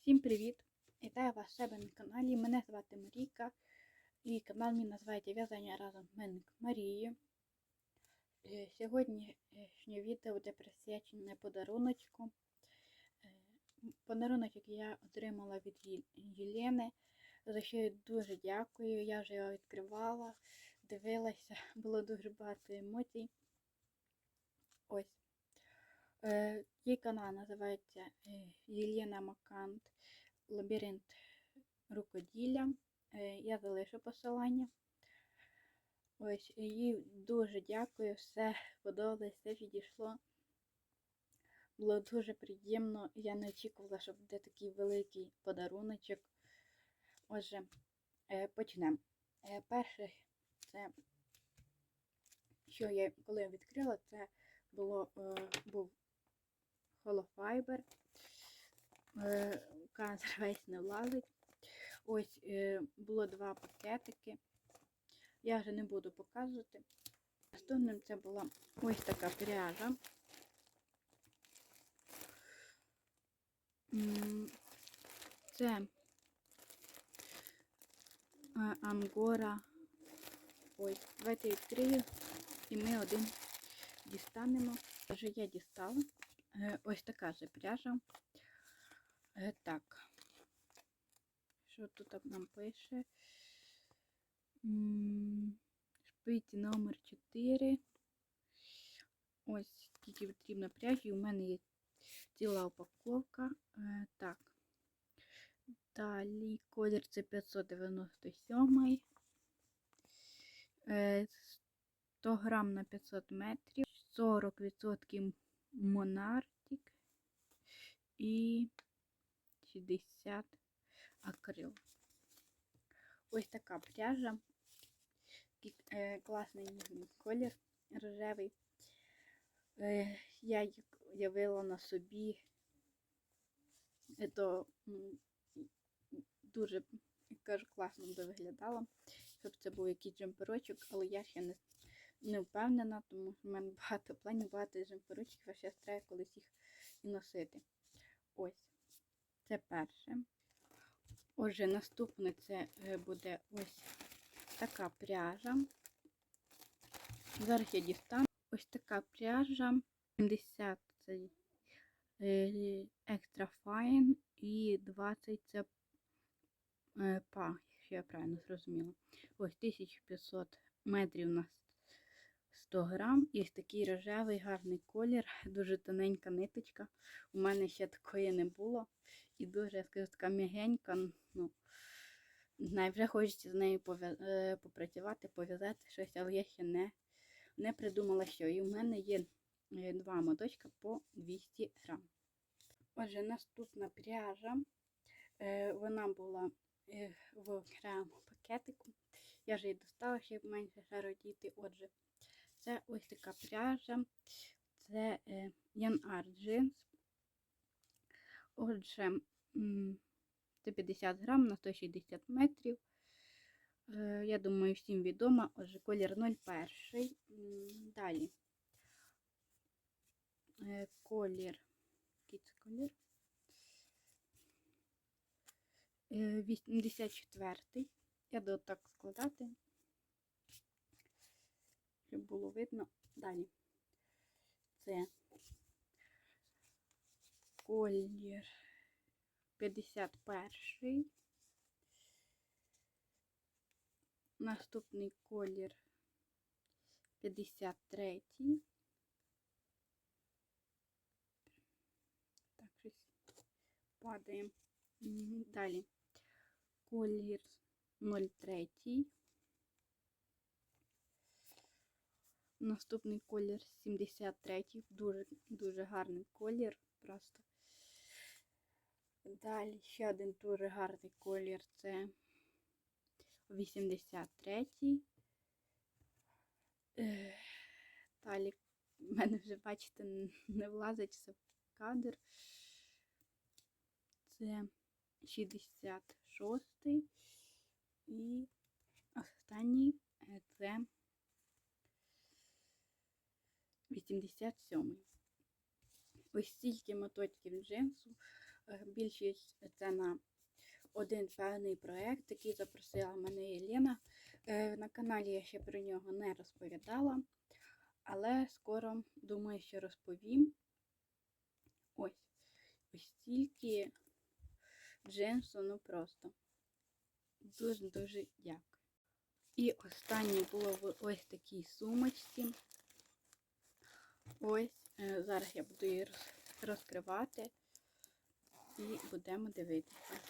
Всім привіт! Вітаю вас в себе на каналі. Мене звати Марійка і канал мій називається В'язання разом мене Марією. Е, Сьогоднішнє відео буде присвячене подаруночку. Е, Подарунок, я отримала від Єлени, за що я дуже дякую. Я вже його відкривала, дивилася, було дуже багато емоцій. Ось. Її канал називається е, Єлена Макант Лабіринт рукоділля. Е, Я залишу посилання. Ось їй дуже дякую, все подобалось, все підійшло. Було дуже приємно. Я не очікувала, що буде такий великий подаруночок. Отже, е, почнемо. Е, Перше, це, що я коли я відкрила, це було, е, був холофайбер. Е, Канцер весь не влазить. Ось е, було два пакетики. Я вже не буду показувати. Наступним це була ось така пряжа. Це е, ангора. Ось, давайте відкрию. І ми один дістанемо. Вже я дістала. Е, Ось така же пряжа. Е, Так. Що тут нам пише? М, Шпиці номер 4. Ось скільки потрібно пряжі. У мене є ціла упаковка. Е, Так. Далі колір це 597. Е, 100 грам на 500 метрів. 40% Монартик і 60 акрил. Ось така пряжа. Е, класний колір рожевий. Е, я уявила на собі. Е, То м, дуже кажу, класно би виглядало, щоб це був якийсь джемперочок, але я ще не не впевнена, тому що в мене багато планів, багато жемперочків, а ще треба колись їх і носити. Ось, це перше. Отже, наступне це е, буде ось така пряжа. Зараз я дістану ось така пряжа. 70 це е, екстра файн і 20 це е, па, якщо я правильно зрозуміла. Ось 1500 метрів на 100 грам. І такий рожевий гарний колір, дуже тоненька ниточка. У мене ще такої не було. І дуже, я скажу, така м'ягенька. Ну, вже хочеться з нею е, попрацювати, пов'язати щось, але я ще не, не придумала, що. І в мене є е, два моточка по 200 грам. Отже, наступна пряжа. Е, Вона була в окремому пакетику. Я вже її достала, щоб менше шародіти. Отже, це ось така пряжа. Це е, Ян Ар джинс. Отже, м, це 50 грам на 160 метрів. Е, Я думаю, всім відомо. Отже, колір 01. Далі. Е, Колір. Це колір? Е, 84. Я буду так складати, щоб було видно. Далі. Це колір 51. Наступний колір 53. Так, щось падає. М, Далі. Колір 03. Наступний колір 73. Дуже, дуже гарний колір. Просто. Далі ще один дуже гарний колір це 83. Е, Далі в мене вже, бачите, не влазить все в кадр. Це 66 і останній це 87. Ось стільки моточків джинсу е, більшість це на один певний проєкт, який запросила мене Єлена. Е, На каналі я ще про нього не розповідала, але скоро думаю, що розповім. Ось. Ось стільки джинсу, ну просто. Дуже-дуже дякую. І останнє було в ось такій сумочці. Ось, е, зараз я буду її розкривати і будемо дивитися.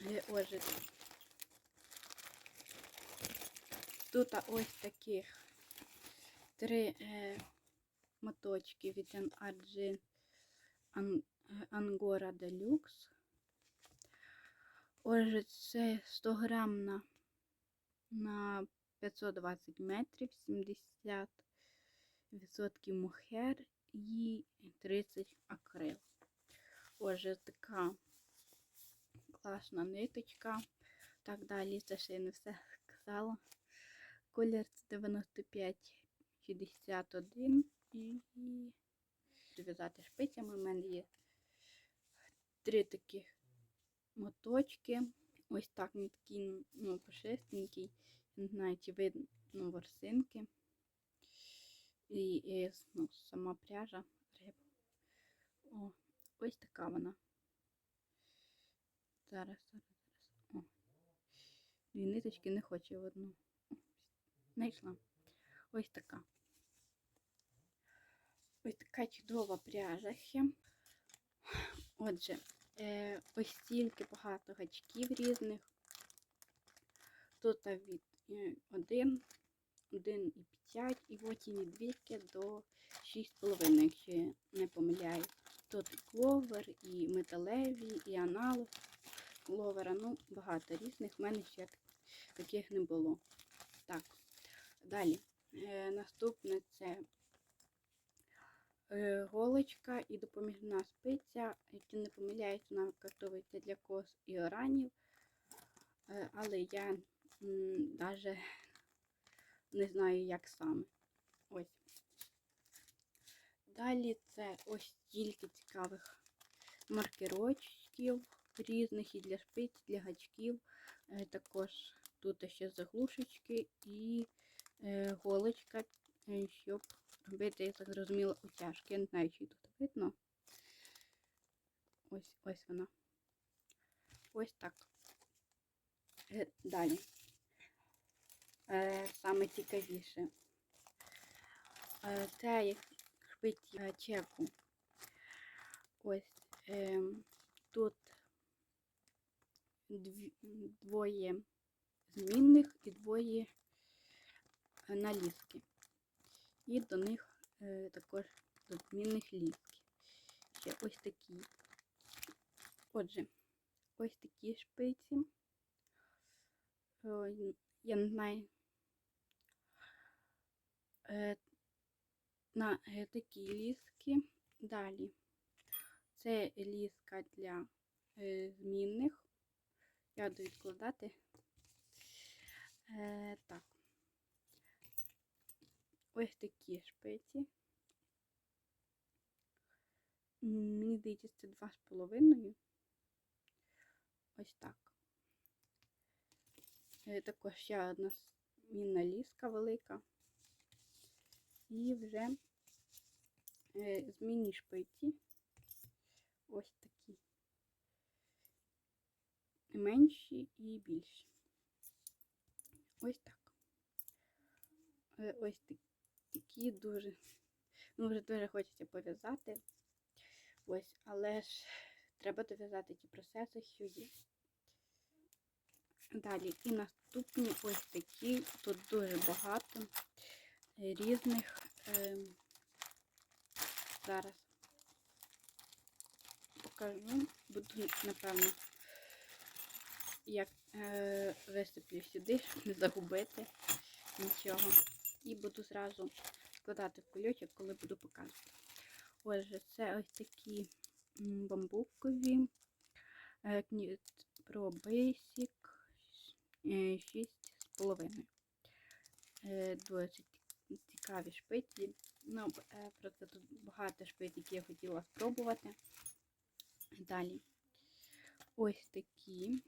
Е, Отже, тут ось таких три е, моточки від Argin Angora Deluxe. Отже, це 100 грам на, на 520 метрів, 70% мохер і 30 акрил. Отже, така класна ниточка. Так далі, це ще я не все сказала. Колір це 95-61 і дов'язати шпицями. У мене є три таких моточки. Ось так він такий ну, пушистенький. Не знаю, чи видно ну, ворсинки. І, і ну, сама пряжа риба. О, ось така вона. Зараз, зараз, зараз. О. Дві ниточки не хочу в одну. Знайшла. Ось така. Ось така чудова пряжа. Отже, ось стільки багато гачків різних. Тут від 1, 1,5 і потім від двійки до 6,5, якщо я не помиляю. Тут і кловер, і металеві, і аналог кловера. Ну, багато різних. В мене ще таких не було. Так, далі. Е, наступне це е, голочка і допоміжна спиця. Якщо не помиляюсь, вона використовується для кос і оранів. Е, але я навіть не знаю, як саме. Ось. Далі це ось стільки цікавих маркерочків різних і для шпиць, для гачків. Е, Також тут ще заглушечки і е, голочка, е, щоб робити, я так зрозуміла, утяжки. Я не знаю, чи тут видно. Ось ось вона. Ось так. Е, Далі. Е, Саме цікавіше. Е, Це як шпиці е, чеку. Ось е, тут двоє змінних і двоє наліски. І до них е, також до змінних ліски. Ще ось такі. Отже, ось такі шпиці. Я не знаю. Е, на е, такі ліски. Далі. Це ліска для змінних. Я буду відкладати. Е, так. Ось такі шпиці. Мені здається, це два з половиною. Ось так. Е, Також ще одна змінна ліска велика. І вже е, змінні шпиці. Ось такі. Менші і більші. Ось так. Е, Ось такі, такі дуже, ну вже дуже хочеться пов'язати. Ось, але ж треба дов'язати ті процеси, що. Далі і наступні ось такі. Тут дуже багато різних. Е, зараз покажу. Буду, напевно, як е, висиплю сюди, щоб не загубити нічого. І буду зразу складати в кульочок, коли буду показувати. Отже, це ось такі бамбукові е, Knit Pro Basic е, 6,5. Е, Досить цікаві шпиці. Ну, просто тут багато шпиць, які я хотіла спробувати. Далі. Ось такі.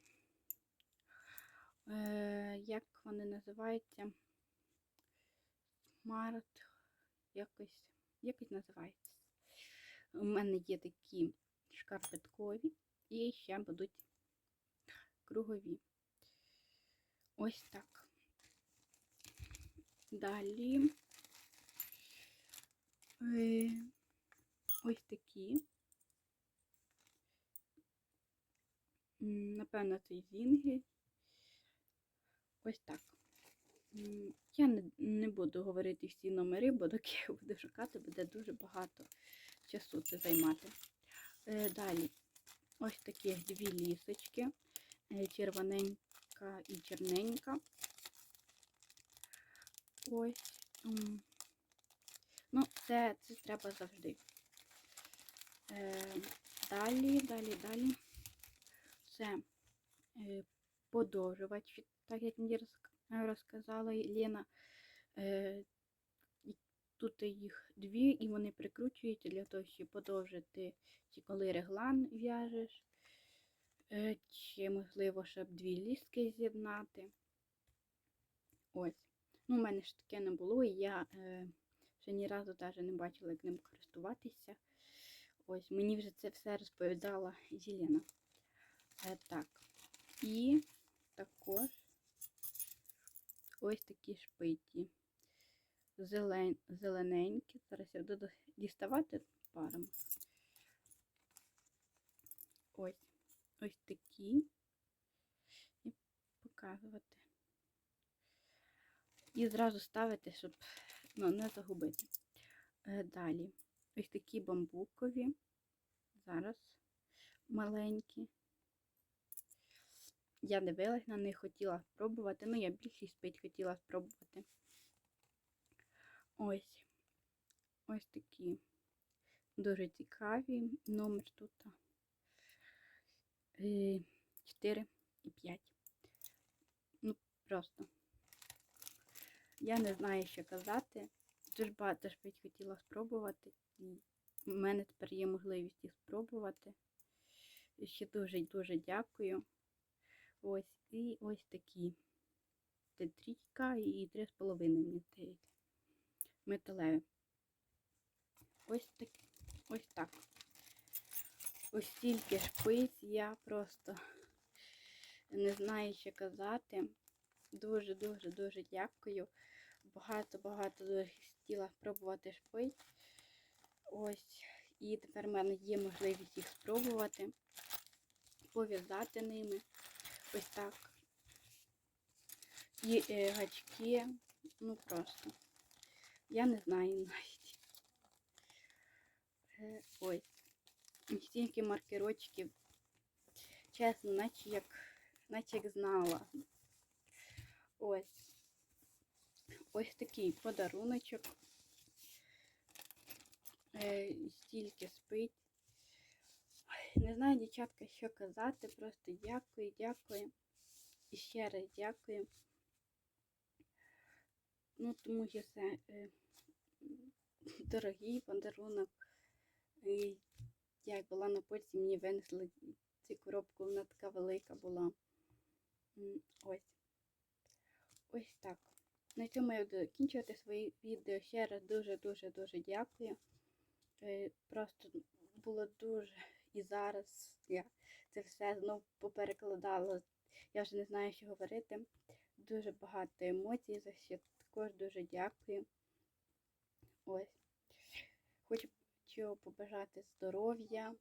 Як вони називаються? Смарт. Якось, якось називається. У мене є такі шкарпеткові і ще будуть кругові. Ось так. Далі е, ось такі. Напевно, це зінги. Ось так. Я не, не буду говорити всі номери, бо доки я буду шукати, буде дуже багато часу це займати. Е, Далі ось такі дві лісочки, е, червоненька і чорненька. Ось. Ну, це, це треба завжди. Е, Далі, далі, далі. Це е, подовжувач, так як мені розк- розказала Лена. Е, Тут їх дві, і вони прикручуються для того, щоб подовжити, чи коли реглан в'яжеш, е, чи, можливо, щоб дві ліски з'єднати. Ось. Ну, у мене ж таке не було, і я е, ще ні разу навіть не бачила, як ним користуватися. Ось, мені вже це все розповідала Єлена. Е, так. І також ось такі шпиті. Зелен, зелененькі. Зараз я буду діставати парами. Ось. Ось такі. І показувати. І зразу ставити, щоб ну, не загубити. Е, Далі. Ось такі бамбукові. Зараз маленькі. Я дивилась на них, хотіла спробувати. Ну, я більшість спить хотіла спробувати. Ось. Ось такі. Дуже цікаві. Номер тут 4 і 5. Ну, просто. Я не знаю, що казати. Дуже багато шпить хотіла спробувати. І в мене тепер є можливість їх спробувати. Ще дуже-дуже дякую. Ось і ось такі. Це трійка і три з половиною, мені здається. Металеві. Ось так. Ось так. Ось стільки шпиць, я просто не знаю, що казати. Дуже-дуже-дуже дякую. Багато-багато дуже хотіла спробувати шпиць. Ось. І тепер в мене є можливість їх спробувати, пов'язати ними. Ось так. І е, гачки. Ну просто. Я не знаю навіть. Е, ось. Стільки маркерочків. Чесно, наче як, наче як знала. Ось. Ось такий подаруночок. Е, стільки спить. Не знаю, дівчатка, що казати. Просто дякую, дякую. І ще раз дякую. Ну, тому що це е, дорогий подарунок. І я була на польці, мені винесли цю коробку, вона така велика була. Ось. Ось так. На цьому я буду закінчувати своє відео. Ще раз дуже-дуже-дуже дякую. Е, Просто було дуже і зараз я це все знов поперекладала. Я вже не знаю, що говорити. Дуже багато емоцій, за що також дуже дякую. Ось. Хочу побажати здоров'я,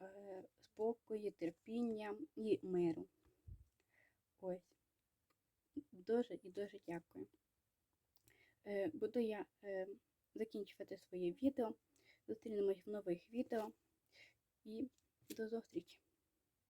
е, спокою, терпіння і миру. Ось. Дуже і дуже дякую. Е, Буду я е, закінчувати своє відео. Зустрінемось в нових відео і до зустрічі!